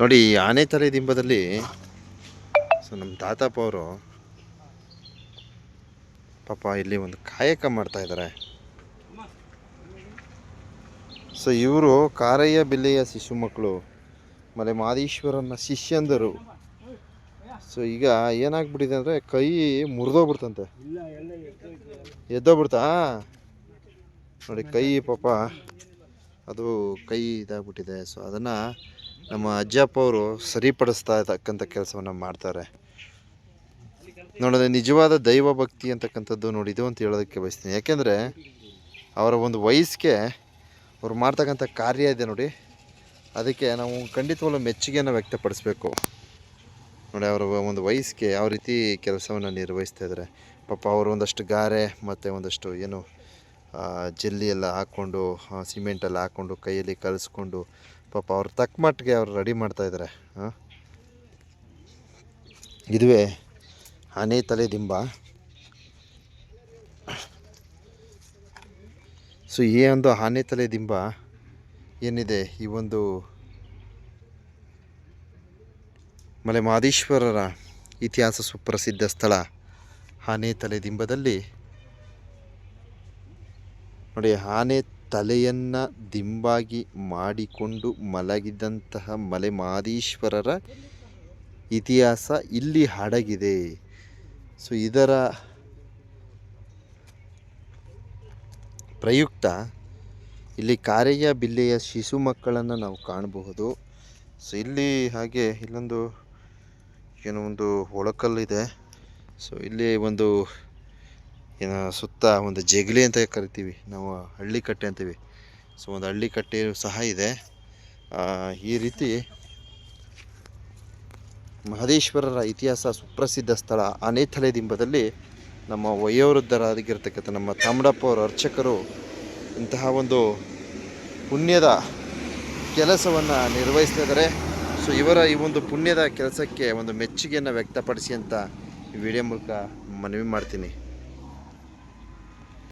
ನೋಡಿ ಈ ಆನೆ ತಲೆ ದಿಂಬದಲ್ಲಿ ಸೊ, ನಮ್ಮ ತಾತಪ್ಪ ಅವರು ಪಾಪ ಇಲ್ಲಿ ಒಂದು ಕಾಯಕ ಮಾಡ್ತಾ ಇದ್ದಾರೆ. ಸೊ, ಇವರು ಕಾರಯ್ಯ ಬಿಲ್ಲೆಯ ಶಿಶು ಮಕ್ಕಳು ಮಲೆ ಮಾದೇಶ್ವರನ ಶಿಷ್ಯಂದರು. ಸೊ, ಈಗ ಏನಾಗ್ಬಿಟ್ಟಿದೆ ಅಂದರೆ ಕೈ ಮುರಿದೋಗ್ಬಿಡ್ತಂತೆ. ಎದ್ದೋಗ್ಬಿಡ್ತಾ? ನೋಡಿ, ಕೈ ಪಾಪ ಅದು ಕೈ ಇದಾಗ್ಬಿಟ್ಟಿದೆ. ಸೊ ಅದನ್ನು ನಮ್ಮ ಅಜ್ಜಪ್ಪ ಅವರು ಸರಿಪಡಿಸ್ತಾ ಇರ್ತಕ್ಕಂಥ ಕೆಲಸವನ್ನು ಮಾಡ್ತಾರೆ. ನೋಡಿದ್ರೆ ನಿಜವಾದ ದೈವ ಭಕ್ತಿ ಅಂತಕ್ಕಂಥದ್ದು ನೋಡಿ, ಇದು ಅಂತ ಹೇಳೋದಕ್ಕೆ ಬಯಸ್ತೀನಿ. ಯಾಕೆಂದರೆ ಅವರ ಒಂದು ವಯಸ್ಸಿಗೆ ಅವ್ರು ಮಾಡ್ತಕ್ಕಂಥ ಕಾರ್ಯ ಇದೆ ನೋಡಿ, ಅದಕ್ಕೆ ನಾವು ಖಂಡಿತವಾಗ್ಲೂ ಮೆಚ್ಚುಗೆಯನ್ನು ವ್ಯಕ್ತಪಡಿಸ್ಬೇಕು. ನೋಡಿ, ಅವರ ಒಂದು ವಯಸ್ಸಿಗೆ ಯಾವ ರೀತಿ ಕೆಲಸವನ್ನು ನಿರ್ವಹಿಸ್ತಾ ಇದ್ದಾರೆ. ಪಾಪ, ಅವರು ಒಂದಷ್ಟು ಗಾರೆ, ಮತ್ತು ಒಂದಷ್ಟು ಏನು ಜಲ್ಲಿ ಎಲ್ಲ ಹಾಕ್ಕೊಂಡು ಸಿಮೆಂಟೆಲ್ಲ ಹಾಕ್ಕೊಂಡು, ಕೈಯಲ್ಲಿ ಕಲಿಸ್ಕೊಂಡು, ಪಾಪ ಅವ್ರು ತಕ್ಕ ಮಟ್ಟಿಗೆ ಅವ್ರು ರೆಡಿ ಮಾಡ್ತಾಯಿದ್ದಾರೆ ಇದುವೇ ಆನೆ ತಲೆ ದಿಂಬ. ಸೊ, ಈ ಒಂದು ಆನೆ ತಲೆ ದಿಂಬ ಏನಿದೆ? ಈ ಒಂದು ಮಲೆ ಮಹದೇಶ್ವರರ ಇತಿಹಾಸ ಸುಪ್ರಸಿದ್ಧ ಸ್ಥಳ, ಆನೆ ತಲೆ ದಿಂಬದಲ್ಲಿ. ನೋಡಿ, ಆನೆ ತಲೆಯನ್ನು ದಿಂಬಾಗಿ ಮಾಡಿಕೊಂಡು ಮಲಗಿದಂತಹ ಮಲೆ ಮಹಾದೀಶ್ವರರ ಇತಿಹಾಸ ಇಲ್ಲಿ ಹಡಗಿದೆ. ಸೊ ಇದರ ಪ್ರಯುಕ್ತ ಇಲ್ಲಿ ಕಾರೆಯ ಬಿಲ್ಲೆಯ ಶಿಶು ಮಕ್ಕಳನ್ನು ನಾವು ಕಾಣಬಹುದು. ಸೊ ಇಲ್ಲಿ ಹಾಗೆ ಇಲ್ಲೊಂದು ಏನೋ ಒಂದು ಒಳಕಲ್ಲಿದೆ. ಸೊ ಇಲ್ಲಿ ಒಂದು ಏನೋ ಸುತ್ತ ಒಂದು ಜಗಲಿ ಅಂತ ಕರಿತೀವಿ, ನಾವು ಹಳ್ಳಿ ಕಟ್ಟೆ ಅಂತೀವಿ. ಸೊ ಒಂದು ಹಳ್ಳಿ ಕಟ್ಟೆ ಸಹ ಇದೆ. ಈ ರೀತಿ ಮಹದೇಶ್ವರರ ಇತಿಹಾಸ ಸುಪ್ರಸಿದ್ಧ ಸ್ಥಳ ಆನೇತಲೆ ದಿಂಬದಲ್ಲಿ ನಮ್ಮ ವಯೋವೃದ್ಧರಾಗಿರ್ತಕ್ಕಂಥ ನಮ್ಮ ತಾಮಡಪ್ಪ ಅವರ ಅರ್ಚಕರು ಇಂತಹ ಒಂದು ಪುಣ್ಯದ ಕೆಲಸವನ್ನು ನಿರ್ವಹಿಸ್ತಿದ್ದಾರೆ ಸೊ ಇವರ ಈ ಒಂದು ಪುಣ್ಯದ ಕೆಲಸಕ್ಕೆ ಒಂದು ಮೆಚ್ಚುಗೆಯನ್ನು ವ್ಯಕ್ತಪಡಿಸಿ ಅಂತ ಈ ವಿಡಿಯೋ ಮೂಲಕ ಮನವಿ ಮಾಡ್ತೀನಿ.